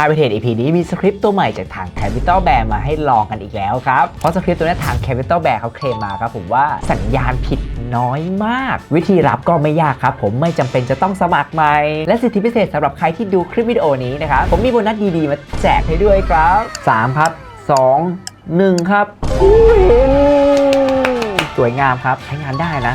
พาไปเทรด EP นี้มีสคริปต์ตัวใหม่จากทาง Capital Bear มาให้ลองกันอีกแล้วครับ เพราะสคริปต์ตัวนี้ทาง Capital Bear เขาเคลมมาครับผมว่าสัญญาณผิดน้อยมาก วิธีรับก็ไม่ยากครับ ผมไม่จำเป็นจะต้องสมัครใหม่ และสิทธิพิเศษสำหรับใครที่ดูคลิปวิดีโอนี้นะครับ ผมมีโบนัสดีๆ มาแจกให้ด้วยครับ 3 ครับ 2 1 ครับ สวยงามครับใช้งานได้นะ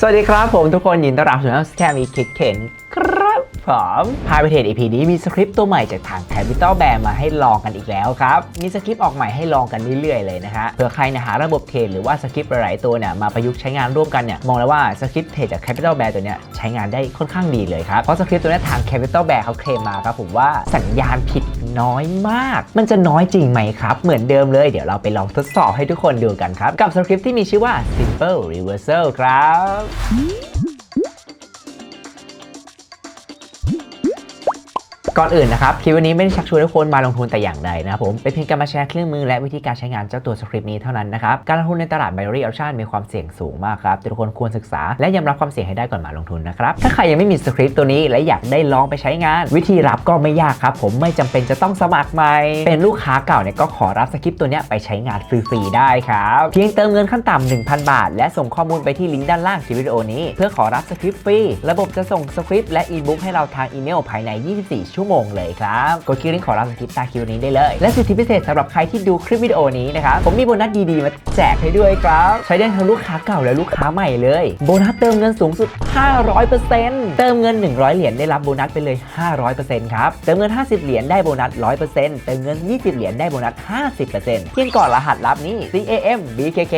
สวัสดีครับผมทุกคนยินดีต้อนรับสู่ช่องแคมีคิดเข็นครับ ผมพาไปเทรด EP นี้มีสคริปต์ตัวใหม่จากทาง Capital Bear มาให้ลองกันอีกแล้วครับ มีสคริปต์ออกใหม่ให้ลองกันเรื่อยๆเลยนะฮะเผื่อใครนี่ยหาระบบเทรดหรือว่าสคริปต์หลายๆตัวเนี่ยมาประยุกต์ใช้งานร่วมกันเนี่ยมองแล้วว่าสคริปต์เทรดจาก Capital Bear ตัวเนี้ยใช้งานได้ค่อนข้างดีเลยครับเพราะสคริปต์ตัวนี้ทาง Capital Bear เขาเคลมมาครับผมว่าสัญญาณผิดน้อยมาก มันจะน้อยจริงไหมครับ เหมือนเดิมเลย เดี๋ยวเราไปลองทดสอบให้ทุกคนดูกันครับ กับสคริปต์ที่มีชื่อว่า Simple Reversal ครับ ก่อนอื่นนะครับคลิปวันนี้ไม่ได้ชักชวนทุกคนมาลงทุนแต่อย่างใดนะครับผมเป็นเพียงการมาแชร์เครื่องมือและวิธีการใช้งานเจ้าตัวสคริปต์นี้เท่านั้นนะครับการลงทุนในตลาด binary option มีความเสี่ยงสูงมากครับทุกคนควรศึกษา และยอมรับความเสี่ยงให้ได้ก่อนมาลงทุนนะครับถ้าใครยังไม่มีสคริปต์ตัวนี้และอยากได้ลองไปใช้งาน วิธีรับก็ไม่ยากครับผมไม่จำเป็นจะต้องสมัครใหม่เป็นลูกค้าเก่าเนี่ยก็ขอรับสคริปต์ตัวนี้ไปใช้งานฟรีๆได้ครับเพียงเติมเงินขั้นต่ำ1,000 บาท และส่งข้อมูลไปที่ลิงก์ด้านล่างคลิปวิดีโอนี้ เพื่อขอรับสคริปต์ฟรีระบบจะส่งสคริปต์และอีบุ๊กให้เราทางอีเมลภายใน 24 ชั่วโมงเลยครับกดคลิกลิงก์ขอรับสคริปต์ใต้คลิปนี้ได้เลย และสิทธิพิเศษสำหรับใครที่ดูคลิปวิดีโอนี้นะครับผมมีโบนัสดีๆมาแจกให้ด้วยครับ ใช้ได้ทั้งลูกค้าเก่าและลูกค้าใหม่เลย โบนัสเติมเงินสูงสุด 500%เติมเงิน 100 เหรียญได้รับโบนัสไปเลย 500%ครับเติมเงิน 50 เหรียญได้โบนัส 100%เติมเงิน 20 เหรียญได้โบนัส 50%เพียงก่อนรหัสลับนี้ CAM BKK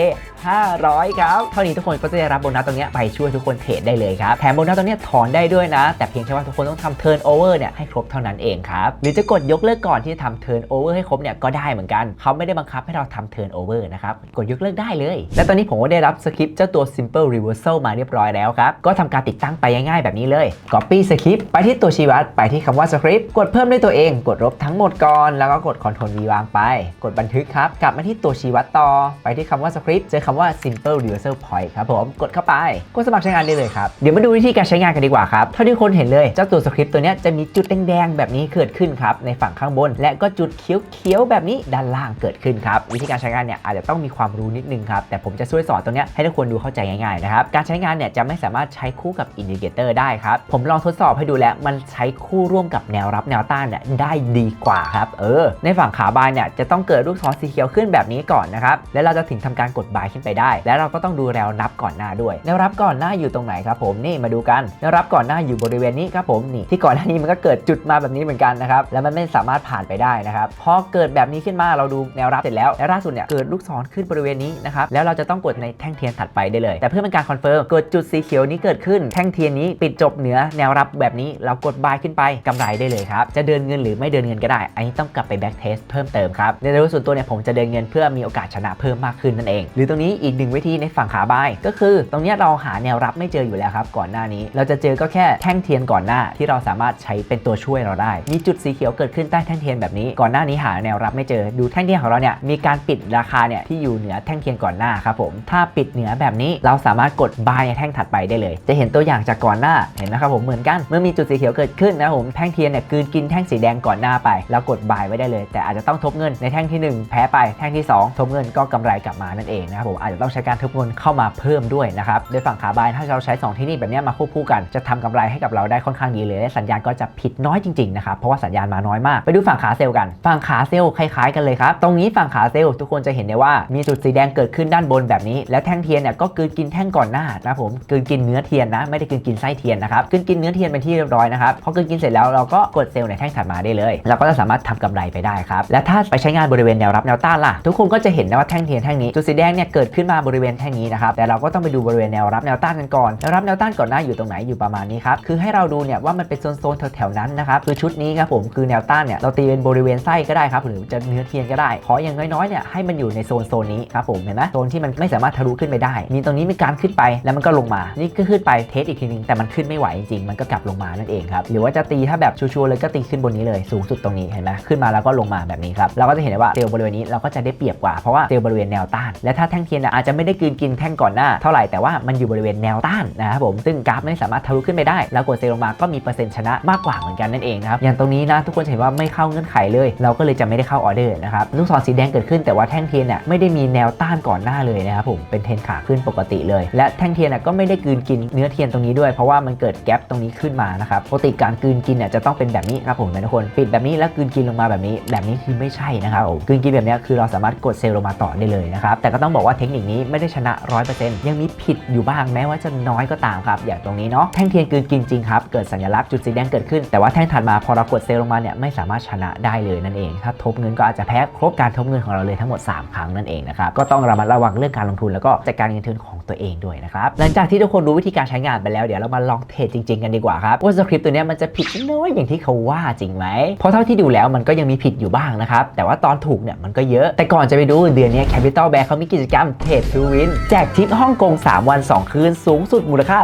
500 ครับ เท่านี้ทุกคนก็จะได้รับโบนัสตรงนี้ไปช่วยทุกคนเทรดได้เลยครับ แถมโบนัสตรงนี้ถอนได้ด้วยนะ แต่เพียงแค่ว่าทุกคนต้องทำ turn over เนี่ยให้ครบเท่านั้นเองครับ หรือจะกดยกเลิกก่อนที่จะทำ turn over ให้ครบเนี่ยก็ได้เหมือนกัน เขาไม่ได้บังคับให้เราทำ turn over นะครับ กดยกเลิกได้เลย และตอนนี้ผมก็ได้รับสคริปต์เจ้าตัว simple reversal มาเรียบร้อยแล้วครับ ก็ทำการติดตั้งไปง่ายๆแบบนี้เลย copy สคริปต์ไปที่ตัวชี้วัดไปที่คำว่าสคริปต์กดเพิ่มด้วยตัวเอง กดลบทั้งหมดก่อน แล้วก็กด Ctrl V วางไป กดบันทึกครับ กลับมาที่ตัวชี้วัดต่อ ไปที่คำว่าสคริปต์เจอคำว่า simple reversal point ครับผมกดเข้าไปกดสมัครใช้งานได้เลยครับเดี๋ยวมาดูวิธีการใช้งานกันดีกว่าครับเท่าที่คนเห็นเลยเจ้าตัวสคริปต์ตัวนี้จะมีจุดแดงๆแบบนี้เกิดขึ้นครับในฝั่งข้างบน และก็จุดเขียวๆแบบนี้ด้านล่างเกิดขึ้นครับวิธีการใช้งานเนี่ยอาจจะต้องมีความรู้นิดนึงครับแต่ผมจะช่วยสอนตรงนี้ให้ทุกคนดูเข้าใจง่ายๆนะครับการใช้งานเนี่ยจะไม่สามารถใช้คู่กับอินดิเคเตอร์ได้ครับผมลองทดสอบให้ดูแล้วมันใช้คู่ร่วมกับแนวรับแนวต้านเนี่ยได้ดีกว่าครับเออ ในฝั่งขาบายเนี่ยจะต้องเกิดลูกศรสีเขียวขึ้นแบบนี้ก่อนนะครับแล้วเราจะถึงทำการกดบายขึ้นไปได้ แล้วเราก็ต้องดูแนวรับก่อนหน้าด้วยแนวรับก่อนหน้าอยู่ตรงไหนครับผมนี่มาดูกันแนวรับก่อนหน้าอยู่บริเวณนี้ครับผมนี่ที่ก่อนหน้านี้มันก็เกิดจุดมาแบบนี้เหมือนกันนะครับ แล้วมันไม่สามารถผ่านไปได้นะครับ พอเกิดแบบนี้ขึ้นมาเราดูแนวรับเสร็จแล้วแล้วล่าสุดเนี่ยเกิดลูกศรขึ้นบริเวณนี้นะครับ แล้วเราจะต้องกดในแท่งเทียนถัดไปได้เลย แต่เพื่อเป็นการคอนเฟิร์มกดจุดสีเขียวนี้เกิดขึ้น แท่งเทียนนี้ปิดจบเหนือแนวรับแบบนี้เรากดบายขึ้นไปกำไรได้เลยครับ จะเดินเงินหรือไม่เดินเงินก็ได้ อันนี้ต้องกลับไปแบ็กเทสเพิ่มเติมครับ ในโดยส่วนตัวเนี่ยผมจะเดินเงินเพื่อมีโอกาสชนะเพิ่มมากขึ้นนั่นเอง หรือตรงนี้อีกหนึ่งวิธีในฝั่งขาบายก็คือ ตรงนี้เราหาแนวรับไม่เจออยู่แล้วครับก่อนหน้านี้ เราจะเจอก็แค่แท่งเทียนก่อนหน้าที่เราสามารถใช้เป็นตัวช่วยเราได้ มีจุดสีเขียวเกิดขึ้นใต้แท่งเทียนแบบนี้ ก่อนหน้านี้หาแนวรับไม่เจอ ดูแท่งเทียนของเราเนี่ยมีการปิดราคาเนี่ยที่อยู่เหนือแท่งเทียนก่อนหน้าครับผม ถ้าปิดเหนือแบบนี้เราสามารถกด buy ในแท่งถัดไปได้เลย จะเห็นตัวอย่างจากก่อนหน้าเห็นนะครับผมเหมือนกัน เมื่อมีจุดสีเขียวเกิดขึ้นนะครับผมแท่งเทียนเนี่ยกืนกินแท่งสีแดงก่อนหน้าไป แล้วกด buy ไว้ได้เลย แต่อาจจะต้องทบเงินในแท่งที่หนึ่งแพ้ไปแท่งที่สองทบเงินก็กำไรกลับมานั่นเองนะครับผมอาจจะต้องใช้การทบเงินเข้ามาเพิ่มด้วยนะครับโดยฝั่งขาบายถ้าเราใช้สองที่นี่แบบนี้มาควบคู่กันจะทำกำไรให้กับเราได้ค่อนข้างดีเลยและสัญญาณก็จะผิดน้อยจริงๆนะครับเพราะว่าสัญญาณมาน้อยมากไปดูฝั่งขาเซลล์กัน ฝั่งขาเซลล์คล้ายๆกันเลยครับตรงนี้ฝั่งขาเซลล์ทุกคนจะเห็นได้ว่ามีจุดสีแดงเกิดขึ้นด้านบนแบบนี้ แล้วแท่งเทียนเนี่ยก็กืนกินแท่งก่อนหน้านะผมกืนกินเนื้อเทียนนะไม่ได้กืนกินไส้เทียนนะครับกืนกินเนื้อเทียนเป็นที่เรียบร้อยนะครับพอกืนกินเสร็จแล้วเราก็กดเซลล์ในแท่งถัดมาได้เลยเราก็จะสามารถทำกำไรไปได้ครับและถ้าไปใช้งานบริเวณแนวรับแนวต้านล่ะทุกคนก็จะเห็นนะว่าแท่งเทียนแท่งนี้จุดสีแดงเนี่ยเกิดขึ้นมาบริเวณแท่งนี้นะครับแต่เราก็ต้องไปดูบริเวณแนวรับแนวต้านกันก่อนแนวรับแนวต้านก่อนหน้าอยู่ตรงไหนอยู่ประมาณนี้ครับคือให้เราดูเนี่ยว่ามันเป็นโซนๆแถวๆนั้นนะครับครับคือชุดนี้ครับผมคือแนวต้านเนี่ยเราตีเป็นบริเวณไส้ก็ได้ครับหรือจะเนื้อเทียนก็ได้ขออย่างน้อยๆเนี่ยให้มันอยู่ในโซนโซนนี้ครับผมเห็นไหมโซนที่มันไม่สามารถทะลุขึ้นไปได้ มีตรงนี้มีการขึ้นไปแล้วมันก็ลงมา นี่ก็ขึ้นไปเทสอีกทีนึงแต่มันขึ้นไม่ไหวจริงๆมันก็กลับลงมานั่นเองครับหรือว่าจะตีถ้าแบบชัวร์ๆเลยก็ตีขึ้นบนนี้เลยสูงสุดตรงนี้เห็นไหมขึ้นมาแล้วก็ลงมาแบบนี้ครับเราก็จะเห็นได้ว่าเซลล์บริเวณนี้เราก็จะได้เปรียบกว่าเพราะว่าเซลล์บริเวณแนวต้าน และถ้าแท่งเทียนอาจจะไม่ได้กลืนกินแท่งก่อนหน้าเท่าไหร่แต่ว่ามันอยู่บริเวณแนวต้านนะครับผมซึ่งกราฟไม่สามารถทะลุขึ้นไปได้ แล้วกดเซลล์ลงมาก็มีเปอร์เซ็นต์ชนะมากกว่าเหมือนกันนั่นเองนะครับอย่างตรงนี้นะทุกคนเห็นว่าไม่เข้าเงื่อนไขเลย เราก็เลยจะไม่ได้เข้าออเดอร์นะครับลูกศรสีแดงเกิดขึ้นแต่ว่าแท่งเทียนเนี่ยไม่ได้มีแนวต้านก่อนหน้าเลยนะครับผมเป็นเทนขาขึ้นปกติเลย และแท่งเทียนก็ไม่ได้กืนกินเนื้อเทียนตรงนี้ด้วยเพราะว่ามันเกิดแกลบตรงนี้ขึ้นมานะครับปกติการกืนกินเนี่ยจะต้องเป็นแบบนี้ครับผมทุกคนปิดแบบนี้แล้วกืนกินลงมาแบบนี้ แบบนี้คือไม่ใช่นะครับผมกืนกินแบบนี้คือเราสามารถกดเซลล์ลงมาต่อได้เลยนะครับแต่ก็ต้องบอกว่าเทคนิคนี้ไม่ได้ชนะ 100%ยังมีผิดอยู่บ้างแม้ว่าจะน้อยก็ตามครับอย่างตรงนี้เนาะแท่งเทียนกืนกินจริงครับเกิดสัญลักษณ์จุดสีแดงเกิดขึ้นแต่ว่าแท่งถัดมาพอเรากดเซลล์ลงมาเนี่ยไม่สามารถชนะได้เลยนั่นเอง ถ้าทบเงินก็อาจจะแพ้ครบการทบเงินของเราเลยทั้งหมด 3 ครั้งนั่นเองนะครับก็ต้องระมัดระวังเรื่องการลงทุนแล้วก็จัดการเงินทุนของตัวเองด้วยนะครับหลังจากที่ทุกคนรู้วิธีการใช้งานไปแล้วเดี๋ยวเรามาลองเทรดจริงๆกันดีกว่าครับว่าสคริปต์ตัวนี้มันจะผิดน้อยอย่างที่เขาว่าจริงไหมเพราะเท่าที่ดูแล้วมันก็ยังมีผิดอยู่บ้างนะครับแต่ว่าตอนถูกเนี่ยมันก็เยอะแต่ก่อนจะไปดูเดือนนี้ Capital Bear เขามีกิจกรรมเทรดทูวินแจกทิปฮ่องกง 3 วัน 2 คืนสูงสุดมูลค่า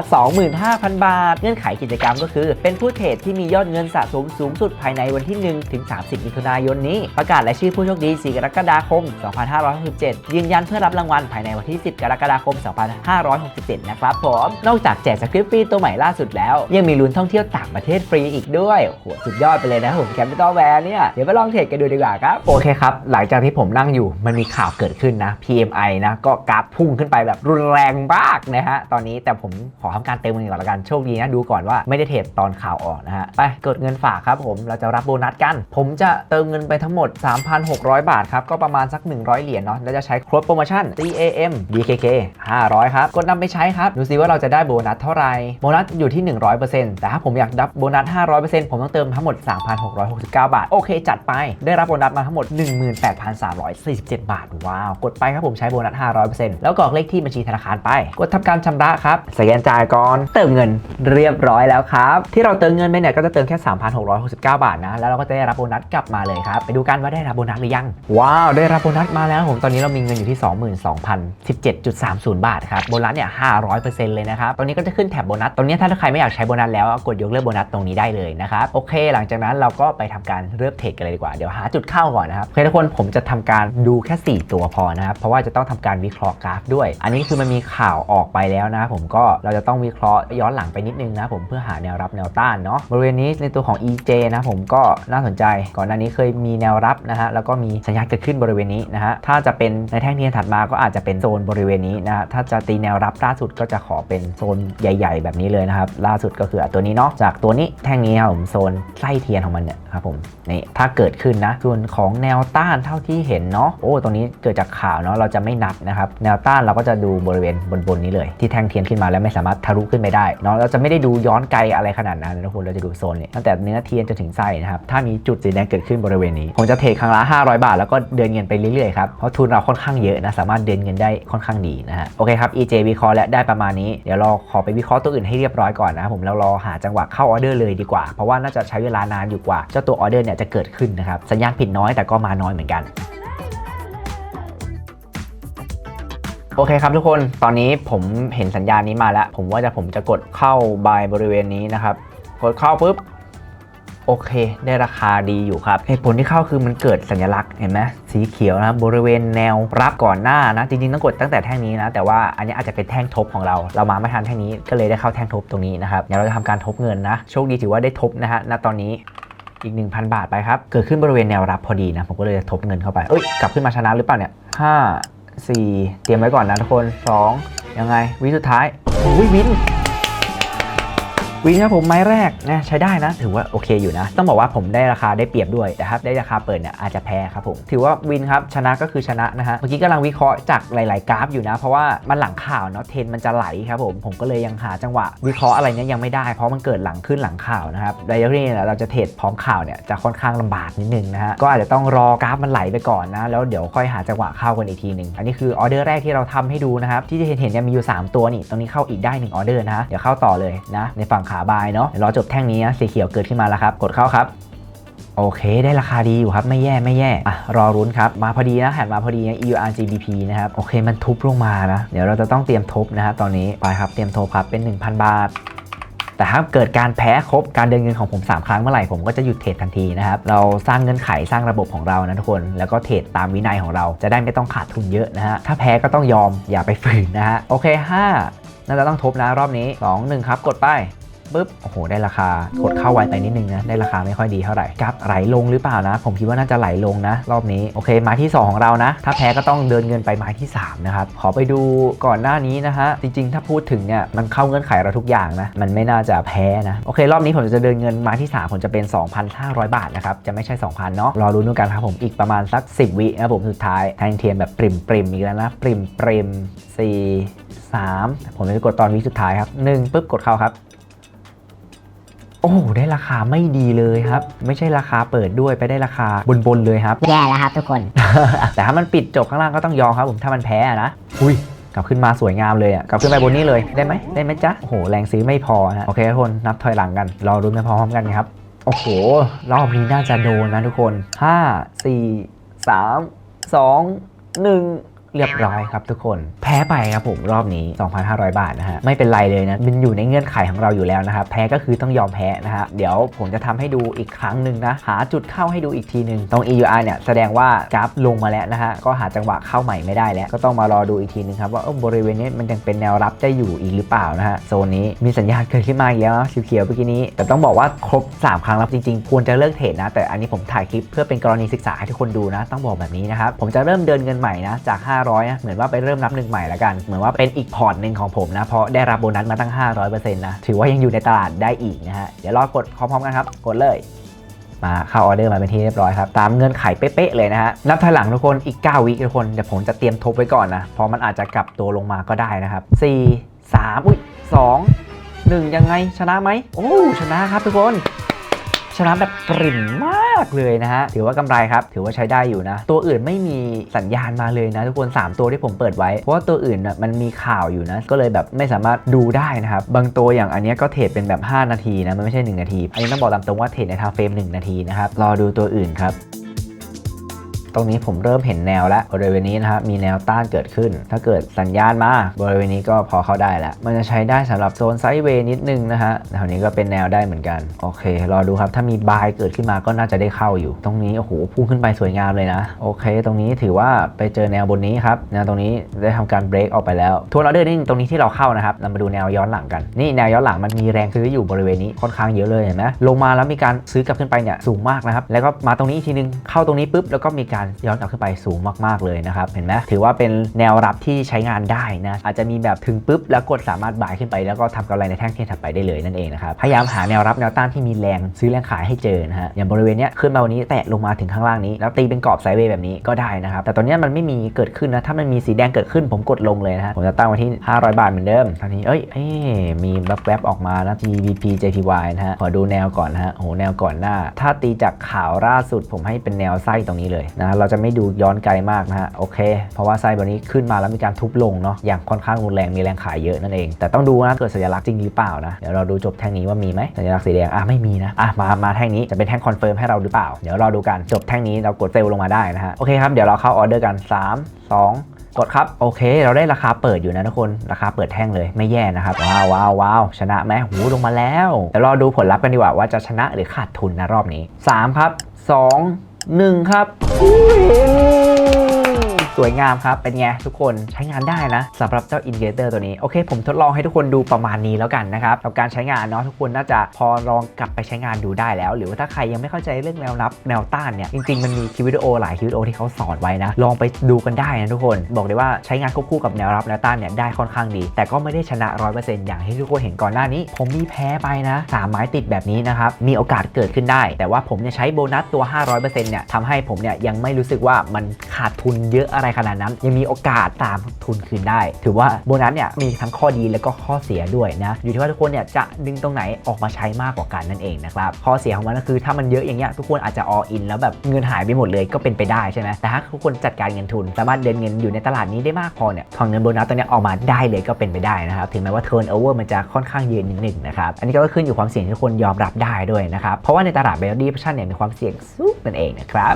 25,000 บาท เงื่อนไขกิจกรรมก็คือ เป็นผู้เทรดที่มียอดเงินสะสมสูงสุดภายในวันที่ 1 ถึง 30 มิถุนายนนี้ ประกาศรายชื่อผู้โชคดี 4 กรกฎาคม 2567 ยืนยันเพื่อรับรางวัลภายในวันที่ 10 กรกฎาคม 2567 นะครับผม นอกจากแจกสคริปต์ฟรีตัวใหม่ล่าสุดแล้ว ยังมีลุ้นท่องเที่ยวต่างประเทศฟรีอีกด้วยโหสุดยอดไปเลยนะผมแคปิตอลแวร์เนี่ยเดี๋ยวไปลองเทรดกันดูดีกว่าครับโอเคครับหลังจากที่ผมนั่งอยู่มันมีข่าวเกิดขึ้นนะ PMI นะก็กราฟพุ่งขึ้นไปแบบรุนแรงมากนะฮะตอนนี้แต่ผมขอทำการเติมเงินก่อนละกันโชคดีนะดูก่อนว่าไม่ได้เทรดตอนข่าวออกนะฮะไปกดเงินงินฝากครับผมเราจะรับโบนัสกัน ผมจะเติมเงินไปทั้งหมด 3,600 บาทครับ ก็ประมาณสัก 100 เหรียญเนาะแล้วจะใช้โค้ดโปรโมชั่น CAM DKK 500 ครับ กดนำไปใช้ครับ ดูซิว่าเราจะได้โบนัสเท่าไหร่โบนัสอยู่ที่ 100%แต่ถ้าผมอยากรับโบนัส 500%ผมต้องเติมทั้งหมด 3,669 บาท โอเค จัดไปได้รับโบนัสมาทั้งหมด 18,347 บาทว้าวกดไปครับผมใช้โบนัส 500%แล้วกรอกเลขที่บัญชีธนาคารไป กดทำการชำระครับสแกนจ่ายก่อนเติมเงินเรียบร้อยแล้วครับ ที่เราเติมเงินไปเนี่ยก็จะเติมแค่3,669 บาทนะ แล้วเราก็จะได้รับโบนัสกลับมาเลยครับ ไปดูกันว่าได้รับโบนัสหรือยัง ว้าว ได้รับโบนัสมาแล้วผมตอนนี้เรามีเงินอยู่ที่ 22,017.30 บาทครับ โบนัสเนี่ย 500%เลยนะครับตรงนี้ก็จะขึ้นแถบโบนัส ตรงนี้ถ้าใครไม่อยากใช้โบนัสแล้วกดยกเลิกโบนัสตรงนี้ได้เลยนะครับ โอเค หลังจากนั้นเราก็ไปทำการเริ่มเทรดกันเลยดีกว่า เดี๋ยวหาจุดเข้าก่อนนะครับโอเคทุกคนผมจะทำการดูแค่ 4 ตัวพอนะครับเพราะว่าจะต้องทำการวิเคราะห์กราฟด้วย อันนี้คือมันมีข่าวออกไปแล้วนะผมก็เราจะต้องวิเคราะห์ย้อนหลังไปนิดนึงนะผมเพื่อหาแนวรับแนวต้านเนาะบริเวณนี้ในตัวของ EJ นะผมก็น่าสนใจก่อนหน้านี้เคยมีแนวรับนะฮะแล้วก็มีสัญญาณเกิดขึ้นบริเวณนี้นะฮะถ้าจะเป็นในแท่งเทียนถัดมาก็อาจจะเป็นโซนบริเวณนี้นะฮะถ้าจะตีแนวรับล่าสุดก็จะขอเป็นโซนใหญ่ ๆ แบบนี้เลยนะครับล่าสุดก็คือตัวนี้เนาะจากตัวนี้แท่งนี้ครับผมโซนไส้เทียนของมันเนี่ยครับผมนี่ถ้าเกิดขึ้นนะส่วนของแนวต้านเท่าที่เห็นเนาะโอ้ตรงนี้เกิดจากข่าวเนาะเราจะไม่นับนะครับแนวต้านเราก็จะดูบริเวณบนๆนี้เลย ที่แท่งเทียนขึ้นมาแล้วไม่สามารถทะลุขึ้นไปได้เนาะเราจะไม่ได้ดูย้อนไกลอะไรขนาดนั้นนะทุกคนเราจะดูโซนนี้ตั้งแต่เนื้อเทียนจนถึงไส้นะครับ ถ้ามีจุดสีแดงเกิดขึ้นบริเวณนี้ ผมจะเทรดครั้งละ 500 บาท แล้วก็เดินเงินไปเรื่อยๆครับ เพราะทุนเราค่อนข้างเยอะนะ สามารถเดินเงินได้ค่อนข้างดีนะฮะ โอเคครับ EJ วิเคราะห์และได้ประมาณนี้ เดี๋ยวเราขอไปวิเคราะห์ตัวอื่นให้เรียบร้อยก่อนนะครับผม แล้วรอหาจังหวะเข้าออเดอร์เลยดีกว่า เพราะว่าน่าจะใช้เวลานานอยู่กว่า เจ้าตัวออเดอร์เนี่ยจะเกิดขึ้นนะครับ สัญญาณผิดน้อยแต่ก็มาน้อยเหมือนกันโอเคครับทุกคน ตอนนี้ผมเห็นสัญญาณนี้มาแล้ว ผมว่าจะผมจะกดเข้าบายบริเวณนี้นะครับ กดเข้าปุ๊บ โอเค ได้ราคาดีอยู่ครับเหตุผลที่เข้าคือมันเกิดสัญลักษณ์เห็นไหมสีเขียวนะบริเวณแนวรับก่อนหน้านะ จริงๆต้องกดตั้งแต่แท่งนี้นะ แต่ว่าอันนี้อาจจะเป็นแท่งทบของเรา เรามาไม่ทันแท่งนี้ก็เลยได้เข้าแท่งทบตรงนี้นะครับเดี๋ยวเราจะทำการทบเงินนะโชคดีถือว่าได้ทบนะฮะณตอนนี้อีก 1,000 บาทไปครับ เกิดขึ้นบริเวณแนวรับพอดีนะ ผมก็เลยทบเงินเข้าไป เอ้ย กลับขึ้นมาชนะหรือเปล่าเนี่ยห้าสี่เตรียมไว้ก่อนนะทุกคนสองยังไง วิสุดท้ายโอ้ยวิน วินครับผมไม้แรกนะใช้ได้นะ ถือว่าโอเคอยู่นะ ต้องบอกว่าผมได้ราคาได้เปรียบด้วยแต่ถ้าได้ราคาเปิดเนี่ยอาจจะแพ้ครับผมถือว่าวินครับชนะก็คือชนะนะฮะเมื่อกี้กำลังวิเคราะห์จากหลาย ๆ กราฟอยู่นะ เพราะว่ามันหลังข่าวเนาะเทรนมันจะไหลครับผมผมก็เลยยังหาจังหวะวิเคราะห์อะไรเนี้ยยังไม่ได้เพราะมันเกิดหลังขึ้นหลังข่าวนะครับในเรื่องนี้เนี่ยเราจะเทรดพร้อมข่าวเนี่ยจะค่อนข้างลำบากนิดนึงนะฮะก็อาจจะต้องรอกราฟมันไหลไปก่อนนะ แล้วเดี๋ยวค่อยหาจังหวะเข้ากันอีกทีหนึ่งอันนี้คือออเดอร์แรกที่เราทำให้ดูนะครับที่จะเห็นเห็นเนี่ยมีอยู่ 3 ตัวนี่ตรงนี้เข้าอีกได้1ออเดอร์นะฮะเดี๋ยวเข้าต่อเลยนะในฝั่งขาบายเนาะเดี๋ยวรอจบแท่งนี้นะสีเขียวเกิดขึ้นมาแล้วครับ กดเข้าครับโอเค ได้ราคาดีอยู่ครับ ไม่แย่ไม่แย่อะรอรุ้นครับ มาพอดีนะแหนมาพอดีนะ EUR GBP นะครับ โอเค มันทุบลงมานะ เดี๋ยวเราจะต้องเตรียมทบนะครับตอนนี้ไปครับ เตรียมทบครับเป็น 1,000 บาท แต่ถ้าเกิดการแพ้ครบการเดินเงินของผม 3 ครั้งเมื่อไหร่ ผมก็จะหยุดเทรดทันทีนะครับ เราสร้างเงื่อนไขสร้างระบบของเรานะทุกคน แล้วก็เทรดตามวินัยของเราจะได้ไม่ต้องขาดทุนเยอะนะฮะถ้าแพ้ก็ต้องยอมอย่าไปฝืนนะฮะโอเค5น่าจะต้องทบนะรอบนี้ 2 1 ครับกดไป ปึ๊บโอ้โหได้ราคากดเข้าไวไปนิดนึงนะได้ราคาไม่ค่อยดีเท่าไหร่กราฟไหลลงหรือเปล่านะ ผมคิดว่าน่าจะไหลลงนะ รอบนี้โอเคไม้ที่ 2 ของเรานะ ถ้าแพ้ก็ต้องเดินเงินไปไม้ที่3นะครับขอไปดูก่อนหน้านี้นะฮะจริงๆ ถ้าพูดถึงเนี่ยมันเข้าเงื่อนไขเราทุกอย่างนะมันไม่น่าจะแพ้นะโอเค รอบนี้ผมจะเดินเงินไม้ที่ 3 ผมจะเป็น 2,500 บาทนะครับจะไม่ใช่ 2,000เนาะรอรุ้นดูกันครับผมอีกประมาณสัก 10 วินะผมสุดท้ายแทงเทียนแบบปริมปริมอีกแล้วนะปริมปริมสี่สามผมจะกดตอนวิสุดท้ายครับหนึ่งปุ๊บกดเข้าครับ อ้โหได้ราคาไม่ดีเลยครับ ไม่ใช่ราคาเปิดด้วยไปได้ราคาบนๆเลยครับแย่แล้วครับทุกคน แต่ถ้ามันปิดจบข้างล่างก็ต้องยอมครับผมถ้ามันแพ้อะนะอุ้ยกลับขึ้นมาสวยงามเลยอะกลับขึ้นไปบนนี้เลยได้ไหมได้ไหมจ๊ะโอ้โหแรงซื้อไม่พอนะโอเคทุกคนนับถอยหลังกันรอรุ้นไปพร้อมกันครับโอ้โห รอบนี้น่าจะโดนนะทุกคน 5 4 3 2 1 เรียบร้อยครับทุกคน แพ้ไปครับผมรอบนี้ 2,500 บาทนะฮะ ไม่เป็นไรเลยนะ มันอยู่ในเงื่อนไขของเราอยู่แล้วนะครับ แพ้ก็คือต้องยอมแพ้นะฮะ เดี๋ยวผมจะทำให้ดูอีกครั้งหนึ่งนะ หาจุดเข้าให้ดูอีกทีหนึ่งตรง EUR เนี่ยแสดงว่ากราฟลงมาแล้วนะฮะ ก็หาจังหวะเข้าใหม่ไม่ได้แล้ว ก็ต้องมารอดูอีกทีหนึงครับว่าบริเวณนี้มันยังเป็นแนวรับได้อยู่อีกหรือเปล่านะฮะ โซนนี้มีสัญญาณเกิดขึ้นมาอีกแล้วนะเขียวๆเมื่อกี้นี้ แต่ต้องบอกว่าครบ 3 ครั้งแล้วจริงๆ ควรจะเลิกเทรดนะ แต่อันนี้ผมถ่ายคลิปเพื่อเป็นกรณีศึกษาให้ทุกคนดูนะ ต้องบอกแบบนี้นะครับ ผมจะเริ่มเดินเงินใหม่นะจาก500นะเหมือนว่าไปเริ่มนับหนึ่งใหม่แล้วกัน เหมือนว่าเป็นอีกพอร์ตหนึ่งของผมนะ เพราะได้รับโบนัสมาตั้ง 500%นะ ถือว่ายังอยู่ในตลาดได้อีกนะฮะ เดี๋ยวรอกดพร้อมๆกันครับ กดเลยมาเข้าออเดอร์มาเป็นที่เรียบร้อยครับ ตามเงื่อนไขเป๊ะๆเลยนะฮะ นับถอยหลังทุกคนอีก 9 วิทุกคน เดี๋ยวผมจะเตรียมทบไว้ก่อนนะ เพราะมันอาจจะกลับตัวลงมาก็ได้นะครับ 4 3 อุ้ย2 1 ยังไงชนะไหมโอ้ชนะครับทุกคน ชนะแบบปริ่มมากเลยนะฮะ ถือว่ากำไรครับ ถือว่าใช้ได้อยู่นะ ตัวอื่นไม่มีสัญญาณมาเลยนะทุกคน 3 ตัวที่ผมเปิดไว้ เพราะว่าตัวอื่นมันมีข่าวอยู่นะ ก็เลยแบบไม่สามารถดูได้นะครับ บางตัวอย่างอันนี้ก็เทรดเป็นแบบ 5 นาทีนะ มันไม่ใช่ 1 นาที อันนี้ต้องบอกตามตรงว่าเทรดในทางเฟรม1นาทีนะครับ รอดูตัวอื่นครับ ตรงนี้ผมเริ่มเห็นแนวแล้วบริเวณนี้นะครับมีแนวต้านเกิดขึ้น ถ้าเกิดสัญญาณมาบริเวณนี้ก็พอเข้าได้แล้ว มันจะใช้ได้สำหรับโซนไซด์เวย์นิดนึงนะฮะแถวนี้ก็เป็นแนวได้เหมือนกัน โอเค รอดูครับ ถ้ามีบายเกิดขึ้นมาก็น่าจะได้เข้าอยู่ ตรงนี้โอ้โหพุ่งขึ้นไปสวยงามเลยนะ โอเค ตรงนี้ถือว่าไปเจอแนวบนนี้ครับ แนวตรงนี้ได้ทำการเบรกออกไปแล้วทวนออเดอร์นี่งตรงนี้ที่เราเข้านะครับ เรามาดูแนวย้อนหลังกัน นี่แนวย้อนหลังมันมีแรงซื้ออยู่บริเวณนี้ค่อนข้างเยอะเลยเห็นไหมลงมาแล้วมีการซื้อกลับขึ้นไปเนี่ยสูงมากนะครับ แล้วก็มาตรงนี้อีกทีนึงเข้าตรงนี้ปุ๊บแล้วก็มีการย้อนกลับขึ้นไปสูงมากๆเลยนะครับเห็นไหมถือว่าเป็นแนวรับที่ใช้งานได้นะอาจจะมีแบบถึงปุ๊บแล้วกดสามารถบ่ายขึ้นไป แล้วก็ทำกำไรในแท่งเทียนถัดไปได้เลยนั่นเองนะครับพยายามหาแนวรับแนวต้านที่มีแรงซื้อแรงขายให้เจอนะฮะอย่างบริเวณเนี้ยขึ้นมาวันนี้แตะลงมาถึงข้างล่างนี้ แล้วตีเป็นกรอบไซด์เวย์แบบนี้ก็ได้นะครับแต่ตอนนี้มันไม่มีเกิดขึ้นนะถ้ามันมีสีแดงเกิดขึ้นผมกดลงเลยนะฮะผมจะตั้งไว้ที่ 500 บาทเหมือนเดิมตอนนี้เอ้ยเอ้มีแวบๆออกมานะ GBP JPY นะฮะขอดูแนวก่อนนะฮะโอ้โหแนวก่อนหน้า ถ้าตีจากข่าวล่าสุดผมให้เป็นแนวไส้ตรงนี้เลยนะเราจะไม่ดูย้อนไกลมากนะฮะโอเค เพราะว่าไส้แบบนี้ขึ้นมาแล้วมีการทุบลงเนาะอย่างค่อนข้างรุนแรงมีแรงขายเยอะนั่นเอง แต่ต้องดูนะเกิดสัญลักษณ์จริงหรือเปล่านะเดี๋ยวเราดูจบแท่งนี้ว่ามีไหมสัญลักษณ์สีแดงอะไม่มีนะอะมามาแท่งนี้จะเป็นแท่งคอนเฟิร์มให้เราหรือเปล่า เดี๋ยวรอดูกันจบแท่งนี้เรากดเซลลลงมาได้นะฮะโอเคครับเดี๋ยวเราเข้าออเดอร์กัน 3 2กดครับโอเค เราได้ราคาเปิดอยู่นะทุกคนราคาเปิดแท่งเลยไม่แย่นะครับว้าวว้าววาวชนะไหมหูลงมาแล้วเดี๋ยวรอดูผลลัพธ์กันดีกว่าว่าจะชนะหรือขาดทุนนะรอบนี้ 3 ครับ 2 1 ครับ สวยงามครับ เป็นไงทุกคนใช้งานได้นะสำหรับเจ้าอินเกเตอร์ตัวนี้ โอเค ผมทดลองให้ทุกคนดูประมาณนี้แล้วกันนะครับกับการใช้งานเนาะทุกคนน่าจะพอลองกลับไปใช้งานดูได้แล้ว หรือว่าถ้าใครยังไม่เข้าใจเรื่องแนวรับแนวต้านเนี่ยจริงๆมันมีคลิปวิดีโอหลายคลิปวิดีโอที่เขาสอนไว้นะลองไปดูกันได้นะทุกคน บอกเลยว่าใช้งานควบคู่กับแนวรับแนวต้านเนี่ยได้ค่อนข้างดี แต่ก็ไม่ได้ชนะ 100%อย่างที่ทุกคนเห็นก่อนหน้านี้ ผมมีแพ้ไปนะสามไม้ติดแบบนี้นะครับมีโอกาสเกิดขึ้นได้ แต่ว่าผมเนี่ยใช้โบนัสตัว 500%เนี่ยทำให้ผมเนี่ยยังไม่รู้สึกว่ามันขาดทุนเยอะอะไรไรขนาดนั้น ยังมีโอกาสตามทุนคืนได้ ถือว่าโบนัสเนี่ยมีทั้งข้อดีและก็ข้อเสียด้วยนะ อยู่ที่ว่าทุกคนเนี่ยจะดึงตรงไหนออกมาใช้มากกว่ากันนั่นเองนะครับ ข้อเสียของมันก็คือถ้ามันเยอะอย่างเงี้ยทุกคนอาจจะ all in แล้วแบบเงินหายไปหมดเลยก็เป็นไปได้ใช่ไหมแต่ถ้าทุกคนจัดการเงินทุน สามารถเดินเงินอยู่ในตลาดนี้ได้มากพอเนี่ยทองเงินโบนัสตัวเนี้ยออกมาได้เลยก็เป็นไปได้นะครับถึงแม้ว่า turnover มันจะค่อนข้างเยอะนิดนึงนะครับอันนี้ก็ขึ้นอยู่ความเสี่ยงที่ทุกคนยอมรับได้ด้วยนะครับเพราะว่าในตลาด Value Option เนี่ยมีความเสี่ยงสูงนั่นเองนะครับ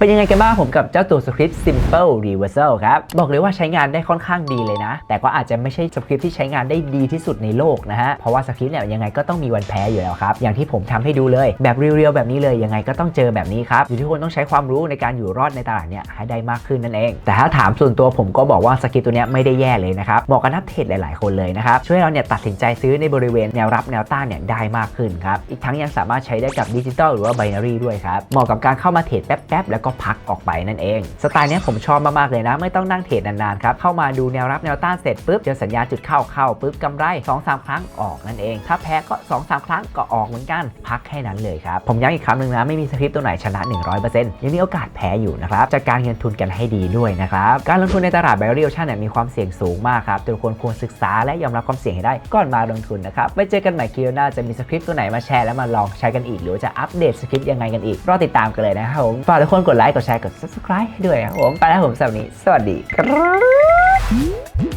เป็นยังไงกันบ้างผมกับเจ้าตัวสคริปต์ Simple Reversal ครับ บอกเลยว่าใช้งานได้ค่อนข้างดีเลยนะ แต่ก็อาจจะไม่ใช่สคริปต์ที่ใช้งานได้ดีที่สุดในโลกนะฮะ เพราะว่าสคริปต์เนี่ยยังไงก็ต้องมีวันแพ้อยู่แล้วครับ อย่างที่ผมทำให้ดูเลย แบบเรียวๆแบบนี้เลยยังไงก็ต้องเจอแบบนี้ครับ อยู่ที่คนต้องใช้ความรู้ในการอยู่รอดในตลาดเนี่ยให้ได้มากขึ้นนั่นเอง แต่ถ้าถามส่วนตัวผมก็บอกว่าสคริปต์ตัวเนี้ยไม่ได้แย่เลยนะครับเหมาะกับนักเทรดหลาย ๆ คนเลยนะครับช่วยเราเนี่ยตัดสินใจซื้อในบริเวณแนวรับแนวต้านเนี่ยได้มากขึ้นครับอีกทั้งยังสามารถใช้ได้กับดิจิตอลหรือว่าไบนารีด้วยครับเหมาะกับการเข้ามาเทรดแป๊บๆแล้วก็พักออกไปนั่นเอง สไตล์นี้ผมชอบมากๆเลยนะ ไม่ต้องนั่งเทรดนานๆครับเข้ามาดูแนวรับแนวต้านเสร็จปุ๊บเจอสัญญาณจุดเข้าเข้าปุ๊บกำไร 2-3 ครั้งออกนั่นเอง ถ้าแพ้ก็ 2-3 ครั้งก็ออกเหมือนกัน พักแค่นั้นเลยครับผมย้ำอีกครั้งหนึ่งนะไม่มีสคริปต์ตัวไหนชนะ 100%ยังมีโอกาสแพ้อยู่นะครับจัดการเงินทุนกันให้ดีด้วยนะครับการลงทุนในตลาด b บ r รี่ o ชั่นเนี่ยมีความเสี่ยงสูงมากครับทุกคนควรศึกษาและยอมรับความเสี่ยงให้ได้ก่อนมาลงทุนนะครับไว้เจอกันใหม่คลิปหน้าจะมีสคริปต์ตัวไหนมาแชร์แล้วมาลองใช้กันอีกหรือจะอัปเดตสคริปต์ยังไงกันอีกรอติดตามกันเลยนะครับผมฝากทุกคนกดไลค์ กดแชร์ กด subscribe ให้ด้วยนะครับผม ไปแล้วผมสำหรับวันนี้ สวัสดีครับ